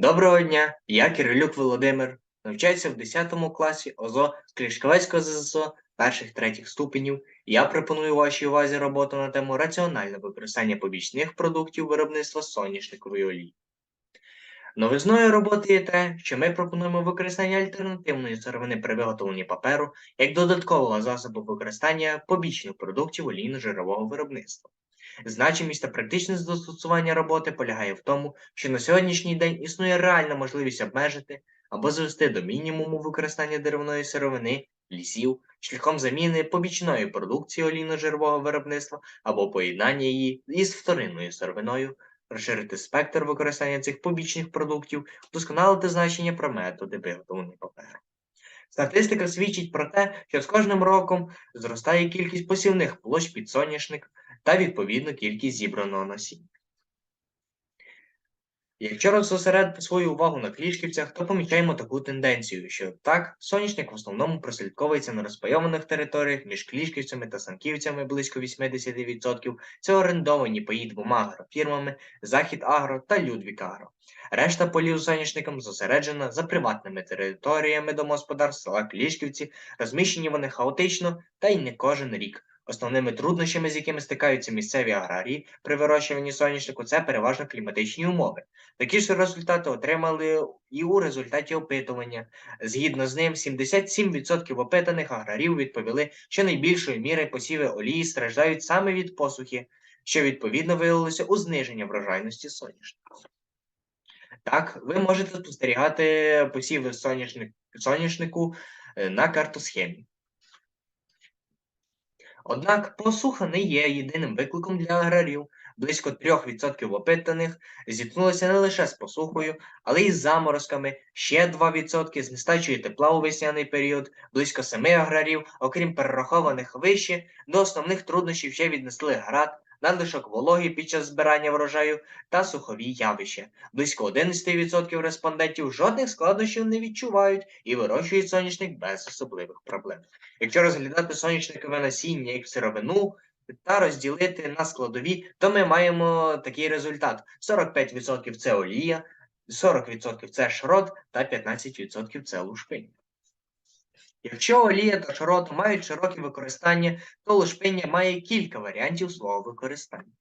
Доброго дня, я Кирилюк Володимир, навчаюся в 10 класі ОЗО Клішковецького ЗСО перших третіх ступенів. Я пропоную вашій увазі роботу на тему раціональне використання побічних продуктів виробництва соняшникової олії. Новизною роботи є те, що ми пропонуємо використання альтернативної сировини при виготовленні паперу як додаткового засобу використання побічних продуктів олійно-жирового виробництва. Значимість та практичне застосування роботи полягає в тому, що на сьогоднішній день існує реальна можливість обмежити або звести до мінімуму використання деревної сировини, лісів, шляхом заміни побічної продукції олійно-жирового виробництва або поєднання її із вторинною сировиною, розширити спектр використання цих побічних продуктів, вдосконалити значення про методи виготовлення паперу. Статистика свідчить про те, що з кожним роком зростає кількість посівних площ під соняшник та відповідно кількість зібраного насіння. Якщо розсосередити свою увагу на клішківцях, то помічаємо таку тенденцію, що так, соняшник в основному прослідковується на розпайованих територіях між клішківцями та санківцями близько 80%. Це орендовані паї двома агрофірмами Захід Агро та Людвік Агро. Решта полів з соняшником зосереджена за приватними територіями домогосподарств села Клішківці, розміщені вони хаотично та й не кожен рік. Основними труднощами, з якими стикаються місцеві аграрії при вирощуванні соняшнику, це переважно кліматичні умови. Такі ж результати отримали і у результаті опитування. Згідно з ним, 77% опитаних аграрів відповіли, що найбільшою мірою посіви олії страждають саме від посухи, що відповідно виявилося у зниженні врожайності соняшнику. Так, ви можете спостерігати посіви соняшник, соняшнику е, на картосхемі. Однак посуха не є єдиним викликом для аграрів. Близько 3% опитаних зіткнулися не лише з посухою, але й з заморозками. Ще 2% з нестачею тепла у весняний період, близько 7 аграрів, окрім перерахованих вище, до основних труднощів ще віднесли град, надлишок вологи під час збирання врожаю та сухові явища. Близько 11% респондентів жодних складнощів не відчувають і вирощують соняшник без особливих проблем. Якщо розглядати соняшникове насіння як сировину та розділити на складові, то ми маємо такий результат: 45% це олія, 40% це шрот та 15% це лушпиння. Якщо олія та шрот мають широке використання, то лушпиння має кілька варіантів свого використання.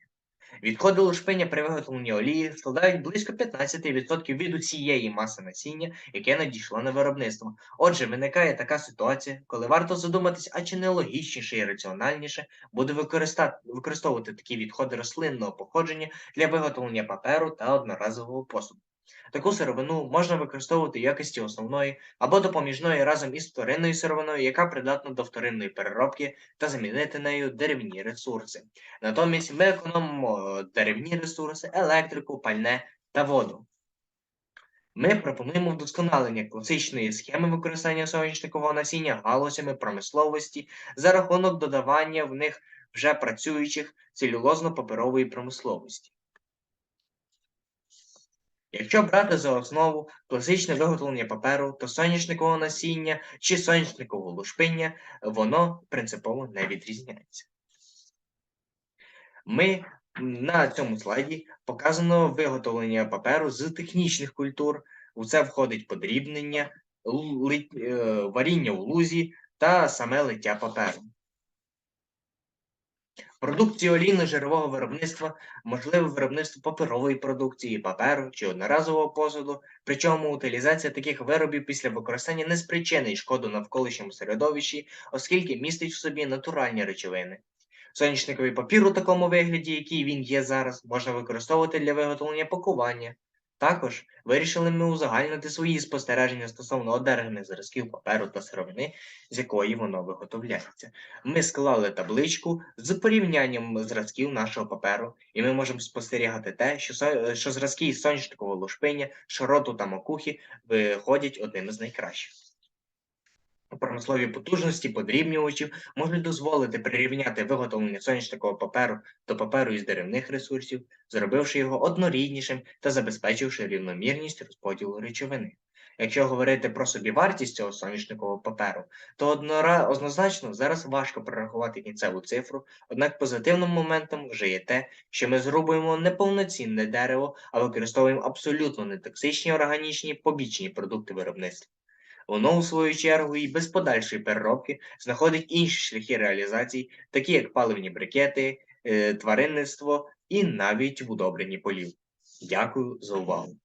Відходи лушпиння при виготовленні олії складають близько 15% від усієї маси насіння, яке надійшло на виробництво. Отже, виникає така ситуація, коли варто задуматись, а чи не логічніше і раціональніше буде використовувати такі відходи рослинного походження для виготовлення паперу та одноразового посуду. Таку сировину можна використовувати в якості основної або допоміжної разом із вторинною сировиною, яка придатна до вторинної переробки, та замінити нею деревні ресурси. Натомість ми економимо деревні ресурси, електрику, пальне та воду. Ми пропонуємо вдосконалення класичної схеми використання сонячникового насіння галузями промисловості за рахунок додавання в них вже працюючих целюлозно-паперової промисловості. Якщо брати за основу класичне виготовлення паперу, то соняшникового насіння чи соняшникового лушпиння, воно принципово не відрізняється. Ми на цьому слайді показано виготовлення паперу з технічних культур. У це входить подрібнення, е, варіння у лузі та саме лиття паперу. Продукції олійно-жирового виробництва можливе виробництво паперової продукції, паперу чи одноразового посуду, причому утилізація таких виробів після використання не спричинить шкоду навколишньому середовищі, оскільки містить в собі натуральні речовини. Сонячниковий папір у такому вигляді, який він є зараз, можна використовувати для виготовлення пакування, також вирішили ми узагальнити свої спостереження стосовно одержаних зразків паперу та сировини, з якої воно виготовляється. Ми склали табличку з порівнянням зразків нашого паперу, і ми можемо спостерігати те, що що зразки із сонячникового лушпиня, шароту та макухи виходять одними з найкращих. Промислові потужності подрібнювачів можуть дозволити прирівняти виготовлення соняшникового паперу до паперу із деревних ресурсів, зробивши його одноріднішим та забезпечивши рівномірність розподілу речовини. Якщо говорити про собівартість цього соняшникового паперу, то однора... однозначно зараз важко прорахувати кінцеву цифру, однак позитивним моментом вже є те, що ми зрубуємо не повноцінне дерево, а використовуємо абсолютно нетоксичні органічні побічні продукти виробництва. Воно, у свою чергу, і без подальшої переробки знаходить інші шляхи реалізації, такі як паливні брикети, е, тваринництво і навіть удобрені полів. Дякую за увагу.